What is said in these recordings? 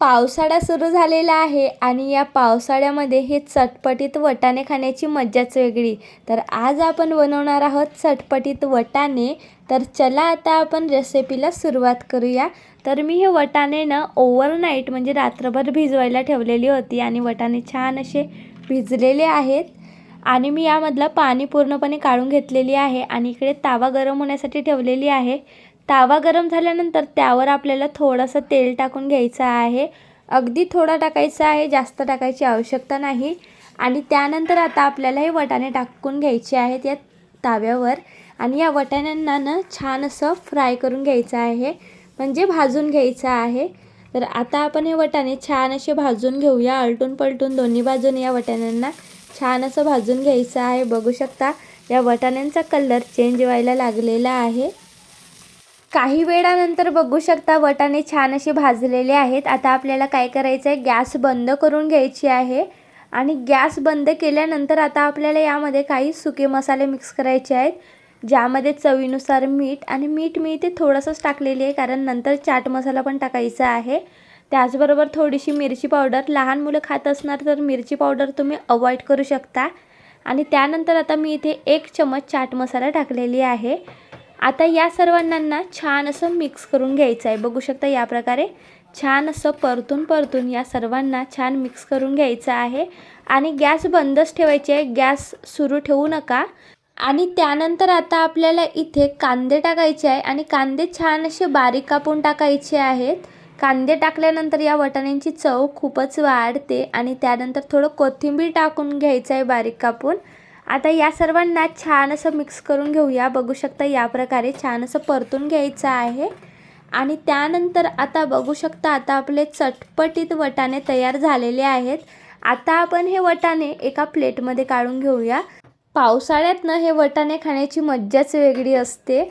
पावसाळा सुरू झालेला आहे आणि या पावसाळ्यामध्ये हे चटपटीत वटाणे खाण्याची मज्जाच वेगळी. तर आज आपण बनवणार आहोत चटपटीत वटाणे. तर चला आता आपण रेसिपीला सुरुवात करूया. तर मी हे वटाणे ना ओव्हरनाईट म्हणजे रात्रभर भिजवायला ठेवलेली होती आणि वटाणे छान असे भिजलेले आहेत. आणि मी यामधलं पाणी पूर्णपणे काढून घेतलेली आहे आणि इकडे तावा गरम होण्यासाठी ठेवलेली आहे. तावा गरम झाल्यानंतर त्यावर आपल्याला थोडंसं तेल टाकून घ्यायचं आहे. अगदी थोडा टाकायचा आहे जास्त टाकायची आवश्यकता नाही. आणि त्यानंतर आता आपल्याला हे वटाणे टाकून घ्यायचे आहेत या ताव्यावर. आणि या वटाण्यांना ना छान असं फ्राय करून घ्यायचं आहे. म्हणजे भाजून घ्यायचं आहे. तर आता आपण हे वटाणे छान असे भाजून घेऊया. आलटून पलटून दोन्ही बाजूने या वटाण्यांना छान असं भाजून घ्यायचं आहे. बघू शकता या वटाण्यांचा कलर चेंज व्हायला लागलेला आहे. काही वेळानंतर बघू शकता वटाणे छान असे भाजलेले आहेत. आता आपल्याला काय करायचं आहे गॅस बंद करून घ्यायची आहे. आणि गॅस बंद केल्यानंतर आता आपल्याला यामध्ये काही सुके मसाले मिक्स करायचे आहेत. ज्यामध्ये चवीनुसार मीठ आणि मीठ मी इथे थोडंसंच टाकलेली आहे कारण नंतर चाट मसाला पण टाकायचा आहे. त्याचबरोबर थोडीशी मिरची पावडर. लहान मुलं खात असणार तर मिरची पावडर तुम्ही अवॉइड करू शकता. आणि त्यानंतर आता मी इथे एक चमच चाट मसाला टाकलेली आहे. आता या सर्वांना छान असं मिक्स करून घ्यायचं आहे. बघू शकता या प्रकारे छान असं परतून परतून या सर्वांना छान मिक्स करून घ्यायचं आहे. आणि गॅस बंदच ठेवायचे आहे. गॅस सुरू ठेवू नका. आणि त्यानंतर आता आपल्याला इथे कांदे टाकायचे आहे. आणि कांदे छान असे बारीक कापून टाकायचे आहेत. कांदे टाकल्यानंतर या वटाण्यांची चव खूपच वाढते. आणि त्यानंतर थोडं कोथिंबीर टाकून घ्यायचं आहे बारीक कापून. आता या सर्वांना छान असं मिक्स करून घेऊया. बघू शकता या प्रकारे छान असं परतून घ्यायचं आहे. आणि त्यानंतर आता बघू शकता आता आपले चटपटीत वटाणे तयार झालेले आहेत. आता आपण हे वटाणे एका प्लेटमध्ये काढून घेऊया. पावसाळ्यातनं हे वटाणे खाण्याची मज्जाच वेगळी असते.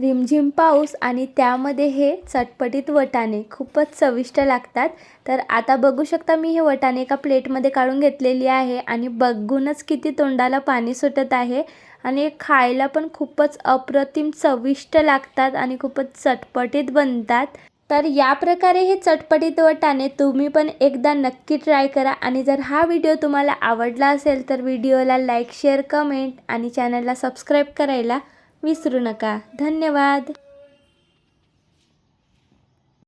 रिमझिम पाऊस आणि त्यामध्ये हे चटपटीत वटाणे खूपच चविष्ट लागतात. तर आता बघू शकता मी हे वटाणे एका प्लेटमध्ये काढून घेतलेली आहे आणि बघूनच किती तोंडाला पाणी सुटत आहे आणि खायला पण खूपच अप्रतिम चविष्ट लागतात आणि खूपच चटपटीत बनतात. तर या प्रकारे हे चटपटीत वटाणे तुम्ही पण एकदा नक्की ट्राय करा आणि जर हा व्हिडिओ तुम्हाला आवडला असेल तर व्हिडिओला लाईक शेअर कमेंट आणि चॅनलला सबस्क्राईब करायला विसरू नका. धन्यवाद.